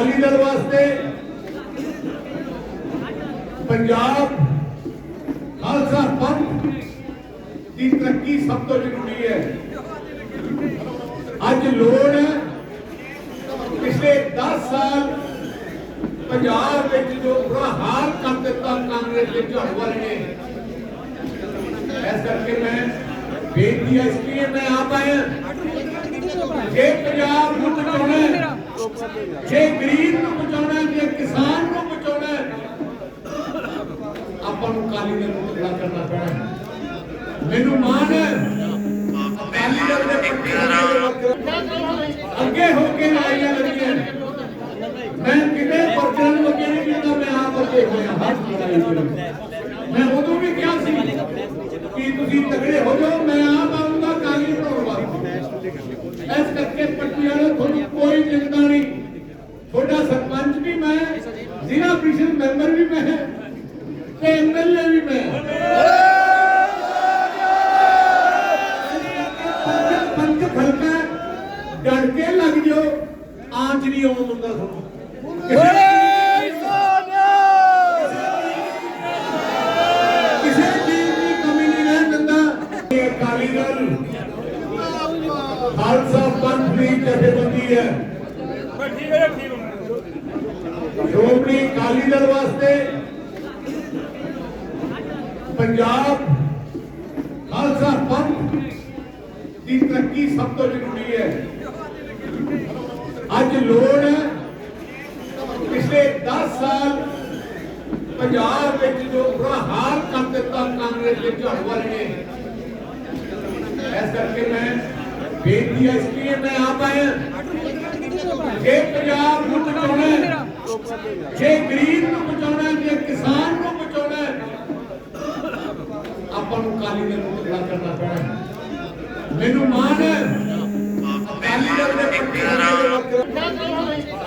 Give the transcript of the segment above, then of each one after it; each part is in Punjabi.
ਅਕਾਲੀ ਦਲ ਵਾਸਤੇ ਪੰਜਾਬ ਖਾਲਸਾ ਪੰਥ ਦੀ ਤਰੱਕੀ ਸਭ ਤੋਂ ਜ਼ਰੂਰੀ ਹੈ। ਅੱਜ ਲੋੜ ਹੈ ਪਿਛਲੇ 10 ਸਾਲ ਪੰਜਾਬ ਵਿੱਚ ਜੋ ਬੁਰਾ ਹਾਲ ਕਰ ਦਿੱਤਾ ਕਾਂਗਰਸ ਦੇ ਝਾੜੂ ਵਾਲੇ ਨੇ। ਇਸ ਕਰਕੇ ਮੈਂ ਬੇਨਤੀ ਹੈ ਇਸ ਲਈ ਮੈਂ ਆਪ ਆਇਆ। ਜੇ ਪੰਜਾਬ ਨੂੰ ਬਚਾਉਣਾ ਜੇ ਗਰੀਬ ਨੂੰ ਬਚਾਉਣਾ ਜੇ ਕਿਸਾਨ ਨੂੰ ਬਚਾਉਣਾ ਆਪਾਂ ਨੂੰ ਕਾਲੀ ਦਲ ਨੂੰ ਕਰਨਾ ਪੈਣਾ ਮੈਨੂੰ ਮਾਣ ਹੈ, ਅਕਾਲੀ ਦੇ ਪੱਤਰ ਅੱਗੇ ਹੋ ਕੇ ਲਾਈਆਂ ਲੱਗੀਆਂ ਮੈਂ ਕਿਤੇ ਪਰਚਨ ਨੂੰ ਅੱਗੇ ਨਹੀਂ ਕੀਤਾ, ਮੈਂ ਆਪ ਅੱਗੇ ਹੋਇਆ ਹੱਥ ਲੜਾਈ ਮੈਂ ਉਦੋਂ ਵੀ ਕਿਹਾ ਸੀ ਕਿ ਤੁਸੀਂ ਤਗੜੇ ਹੋ ਜਾਓ, ਮੈਂ ਆਪ ਆਉਂਗਾ ਕਾਲੀ ਬਣਾਉਣ ਵਾਸਤੇ ਇਸ ਕਰਕੇ ਪੱਟੀਆਂ ਨੂੰ ਤੁਹਾਨੂੰ ਕੋਈ ਚਿੰਤਾ ਨਹੀਂ ਤੁਹਾਡਾ ਸਰਪੰਚ ਵੀ ਮੈਂ ਜ਼ਿਲ੍ਹਾ ਪ੍ਰੀਸ਼ਦ ਮੈਂਬਰ ਵੀ ਮੈਂ ਤੇ ਐਮਐਲਏ ਵੀ ਮੈਂ ਪੰਜ ਪੰਜ ਡੜ ਕੇ ਲੱਗ ਜਾਓ ਆਂਚ ਨਹੀਂ ਆਉਣ ਦਿੰਦਾ ਤੁਹਾਨੂੰ ਵਾਸਤੇ ਪੰਜਾਬ ਖਾਲਸਾ ਪੰਥ ਦੀ ਤਰੱਕੀ ਸਭ ਤੋਂ ਜ਼ਰੂਰੀ ਹੈ। ਅੱਜ ਲੋੜ ਹੈ ਪਿਛਲੇ 10 ਸਾਲ ਪੰਜਾਬ ਵਿੱਚ ਜੋ ਬੁਰਾ ਹਾਲ ਕਰ ਦਿੱਤਾ ਕਾਂਗਰਸ ਦੇ ਝਾੜੂ ਵਾਲੇ ਨੇ, ਇਸ ਕਰਕੇ ਮੈਂ ਬੇਨਤੀ ਹੈ ਇਸ ਲਈ ਮੈਂ ਆਪ ਆਇਆ। ਜੇ ਪੰਜਾਬ ਨੂੰ ਬਚਾਉਣਾ ਜੇ ਗਰੀਬ ਨੂੰ ਬਚਾਉਣਾ ਜੇ ਕਿਸਾਨ ਨੂੰ ਬਚਾਉਣਾ ਆਪਾਂ ਨੂੰ ਕਾਲੀ ਦਲ ਨੂੰ ਕਰਨਾ ਪੈਣਾ ਮੈਨੂੰ ਮਾਣ ਹੈ, ਅਕਾਲੀ ਦੇ ਪੱਤਰ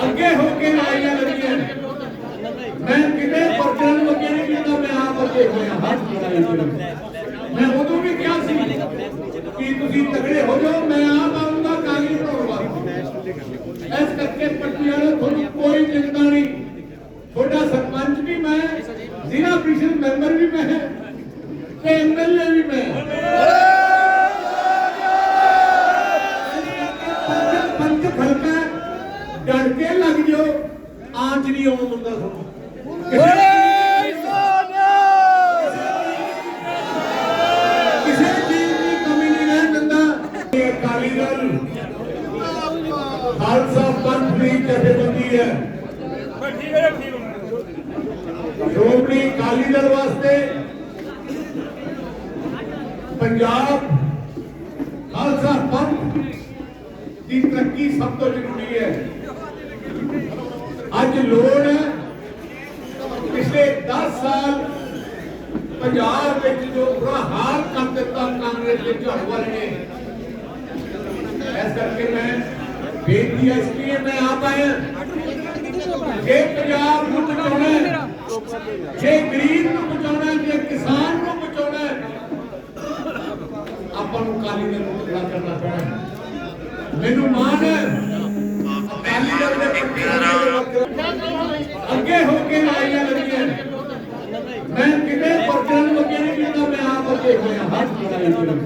ਅੱਗੇ ਹੋ ਕੇ ਲਾਈਆਂ ਲੱਗੀਆਂ ਮੈਂ ਕਿਤੇ ਪਰਚਨ ਨੂੰ ਅੱਗੇ ਨਹੀਂ ਕੀਤਾ, ਮੈਂ ਆਪ ਅੱਗੇ ਹੋਇਆ ਹੱਥ ਲੜਾਈ ਮੈਂ ਉਦੋਂ ਵੀ ਕਿਹਾ ਸੀ ਕਿ ਤੁਸੀਂ ਤਗੜੇ ਹੋ ਜਾਓ, ਮੈਂ ਆਪ ਆਉਂਗਾ ਕਾਲੀ ਬਣਾਉਣ ਵਾਸਤੇ ਇਸ ਕਰਕੇ ਪੱਟੀਆਂ ਨੂੰ ਤੁਹਾਨੂੰ ਕੋਈ ਚਿੰਤਾ ਨਹੀਂ ਤੁਹਾਡਾ ਸਰਪੰਚ ਵੀ ਮੈਂ ਪ੍ਰੀਸ਼ਦ ਮੈਂਬਰ ਵੀ ਮੈਂ ਤੇ ਐਮਐਲਏ ਵੀ ਮੈਂ ਪੰਜ ਖਲਕਾ ਡੜ ਕੇ ਲੱਗ ਜਾਓ। ਆਂਚ ਨਹੀਂ ਆਉਣ ਦਿੰਦਾ ਤੁਹਾਨੂੰ। ਕਿਸੇ ਚੀਜ਼ ਦੀ ਕਮੀ ਨਹੀਂ ਰਹਿਣ ਦਿੰਦਾ। ਇਹ ਅਕਾਲੀ ਦਲ। ਖਾਲਸਾ ਪੰਥ ਦੀ ਜਥੇਬੰਦੀ ਹੈ ਸ਼੍ਰੋਮਣੀ ਅਕਾਲੀ ਦਲ ਵਾਸਤੇ ਪੰਜਾਬ ਖਾਲਸਾ ਪੰਥ ਦੀ ਤਰੱਕੀ ਸਭ ਤੋਂ ਜ਼ਰੂਰੀ ਹੈ। ਅੱਜ ਲੋੜ ਹੈ, ਪਿਛਲੇ 10 ਸਾਲ ਪੰਜਾਬ ਵਿੱਚ ਜੋ ਬੁਰਾ ਹਾਲ ਕਰ ਦਿੱਤਾ ਕਾਂਗਰਸ ਦੇ ਝਾੜੂ ਵਾਲੇ ਨੇ, ਇਸ ਕਰਕੇ ਮੈਂ ਬੇਨਤੀ ਹੈ ਇਸ ਲਈ ਮੈਂ ਆਪ ਆਇਆ। ਜੇ ਪੰਜਾਬ ਨੂੰ ਬਚਾਉਣਾ ਹੈ, ਜੇ ਗਰੀਬ ਨੂੰ ਬਚਾਉਣਾ ਹੈ, ਜੇ ਕਿਸਾਨ ਨੂੰ ਬਚਾਉਣਾ ਹੈ ਆਪਾਂ ਨੂੰ ਕਾਲੀ ਦਲ ਨੂੰ ਤਕੜਾ ਕਰਨਾ ਪੈਣਾ ਹੈ। ਮੈਨੂੰ ਮਾਣ ਹੈ ਅਕਾਲੀ ਦਲ ਦੇ ਪੱਤਰ ਅੱਗੇ ਹੋ ਕੇ ਲਾਈਆਂ ਲੱਗੀਆਂ ਨੇ। ਮੈਂ ਕਿਤੇ ਪਰਚਨ ਨੂੰ ਅੱਗੇ ਨਹੀਂ ਕੀਤਾ ਮੈਂ ਆਪ ਅੱਗੇ ਹੋਇਆ ਹੱਥ ਲੜਾਈ ਕਰਨ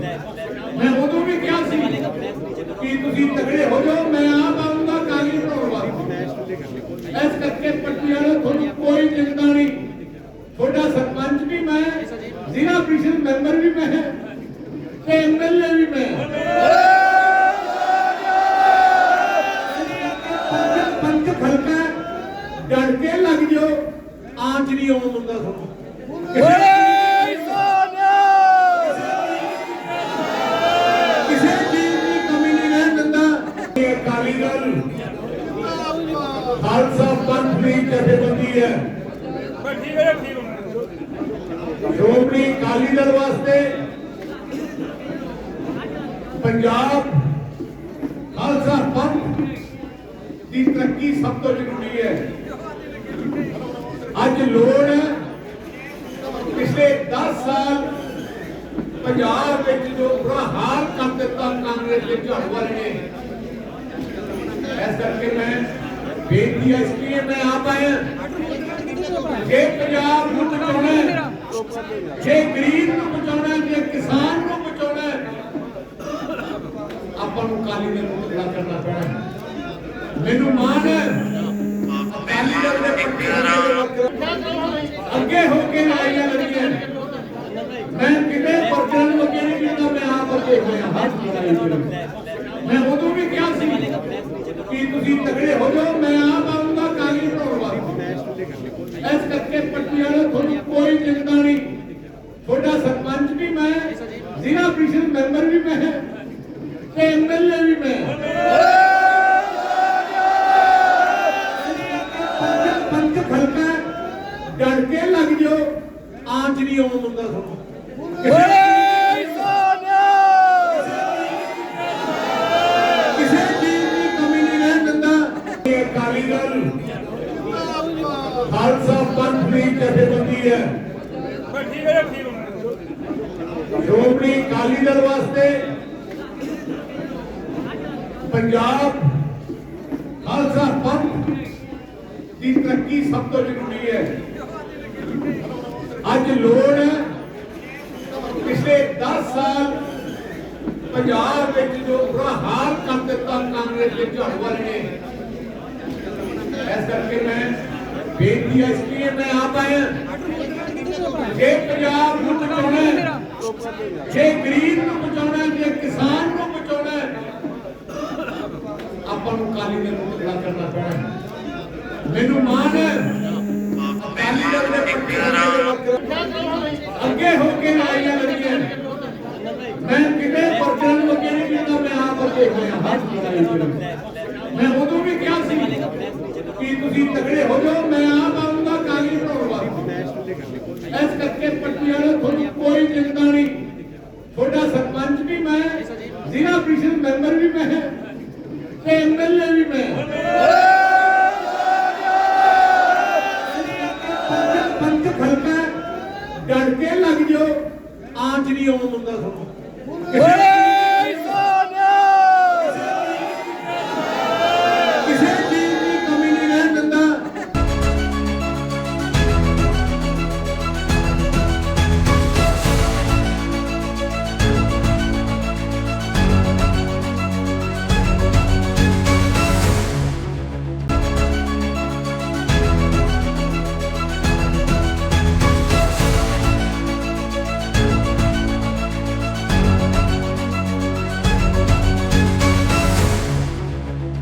ਮੈਂ ਉਦੋਂ ਵੀ ਕਿਹਾ ਸੀ ਕਿ ਤੁਸੀਂ ਤਗੜੇ ਹੋ ਜਾਓ ਮੈਂ ਆਪ ਆਉਂਗਾ ਕਾਲੀ ਬਣਾਉਣ ਵਾਸਤੇ ਇਸ ਕਰਕੇ ਪੱਟੀਆਂ ਨੂੰ ਤੁਹਾਨੂੰ ਕੋਈ ਚਿੰਤਾ ਨਹੀਂ ਤੁਹਾਡਾ ਸਰਪੰਚ ਵੀ ਮੈਂ ਜ਼ਿਲ੍ਹਾ ਪ੍ਰੀਸ਼ਦ ਮੈਂਬਰ ਵੀ ਮੈਂ ਤੇ ਐਮਐਲਏ ਜਥੇਬੰਦੀ ਹੈ। ਸ਼੍ਰੋਮਣੀ ਅਕਾਲੀ ਦਲ ਵਾਸਤੇ ਪੰਜਾਬ ਖਾਲਸਾ ਪੰਥ ਦੀ ਤਰੱਕੀ ਸਭ ਤੋਂ ਜ਼ਰੂਰੀ ਹੈ। ਅੱਜ ਲੋੜ ਹੈ ਪਿਛਲੇ 10 ਸਾਲ ਪੰਜਾਬ ਵਿੱਚ ਜੋ ਬੁਰਾ ਹਾਲ ਕਰ ਦਿੱਤਾ ਕਾਂਗਰਸ ਦੇ ਝਾੜੂ ਵਾਲੇ ਨੇ। ਇਸ ਕਰਕੇ ਮੈਂ ਬੇਨਤੀ ਹੈ ਇਸ ਲਈ ਮੈਂ ਆਪ ਆਇਆ। ਜੇ ਪੰਜਾਬ ਨੂੰ ਬਚਾਉਣਾ ਜੇ ਗਰੀਬ ਨੂੰ ਬਚਾਉਣਾ ਜੇ ਕਿਸਾਨ ਨੂੰ ਬਚਾਉਣਾ ਆਪਾਂ ਨੂੰ ਕਾਲੀ ਦਲ ਨੂੰ ਕਰਨਾ ਪੈਣਾ ਮੈਨੂੰ ਮਾਣ ਹੈ, ਅਕਾਲੀ ਦਲ ਦੇ ਅੱਗੇ ਹੋ ਕੇ ਲੜਾਈਆਂ ਲੜੀਆਂ ਮੈਂ ਕਿਤੇ ਪਰਚਾਂ ਨੂੰ ਅੱਗੇ ਨਹੀਂ ਕੀਤਾ, ਮੈਂ ਆਪ ਅੱਗੇ ਹੋਇਆ ਹੱਥ ਲੜਾਈ ਮੈਂ ਉਦੋਂ ਵੀ ਕਿਹਾ ਸੀ ਕਿ ਤੁਸੀਂ ਤਗੜੇ ਹੋ ਜਾਓ ਮੈਂ ਆਪ ਆਉਂਗਾ ਕਾਲੀ ਬਣਾਉਣ ਵਾਸਤੇ ਇਸ ਕਰਕੇ ਜਥੇਬੰਦੀ ਹੈ ਸ਼੍ਰੋਮਣੀ ਅਕਾਲੀ ਦਲ ਵਾਸਤੇ ਪੰਜਾਬ ਖਾਲਸਾ ਪੰਥ ਦੀ ਤਰੱਕੀ ਸਭ ਤੋਂ ਜ਼ਰੂਰੀ ਹੈ। ਅੱਜ ਲੋੜ ਹੈ ਪਿਛਲੇ 10 ਸਾਲ ਪੰਜਾਬ ਵਿੱਚ ਜੋ ਬੁਰਾ ਹਾਲ ਕਰ ਦਿੱਤਾ ਕਾਂਗਰਸ ਦੇ ਝਾੜੂ ਵਾਲੇ ਨੇ। ਇਸ ਕਰਕੇ ਮੈਂ ਬੇਨਤੀ ਹੈ ਇਸ ਲਈ ਮੈਂ ਆਪ ਆਇਆ। ਜੇ ਪੰਜਾਬ ਨੂੰ ਬਚਾਉਣਾ ਜੇ ਗਰੀਬ ਨੂੰ ਬਚਾਉਣਾ ਜੇ ਕਿਸਾਨ ਨੂੰ ਬਚਾਉਣਾ ਆਪਾਂ ਨੂੰ ਕਾਲੀ ਦਲ ਨੂੰ ਤਕੜਾ ਕਰਨਾ ਪੈਣਾ ਮੈਨੂੰ ਮਾਣ ਹੈ, ਅਕਾਲੀ ਦਲ ਦੇ ਅੱਗੇ ਹੋ ਕੇ ਲੜਾਈਆਂ ਲੜੀਆਂ ਮੈਂ ਕਿਤੇ ਪਰਚਾਂ ਨੂੰ ਅੱਗੇ ਨਹੀਂ ਕੀਤਾ ਮੈਂ ਆਪ ਅੱਗੇ ਹੋਇਆ ਹੱਥ ਲੜਾਈ ਵਿੱਚ ਮੈਂ ਉਦੋਂ ਵੀ ਕਿਹਾ ਸੀ ਕਿ ਤੁਸੀਂ ਤਗੜੇ ਹੋ ਜਾਓ ਮੈਂ ਆਪ ਆਉਂਗਾ ਕਾਲੀ ਬਣਾਉਣ ਵਾਸਤੇ ਇਸ ਕਰਕੇ ਪੱਟੀ ਵਾਲੇ ਤੁਹਾਨੂੰ ਕੋਈ ਚਿੰਤਾ ਨਹੀਂ ਤੁਹਾਡਾ ਸਰਪੰਚ ਵੀ ਮੈਂ ਜ਼ਿਲ੍ਹਾ ਪ੍ਰੀਸ਼ਦ ਮੈਂਬਰ ਵੀ ਮੈਂ ਤੇ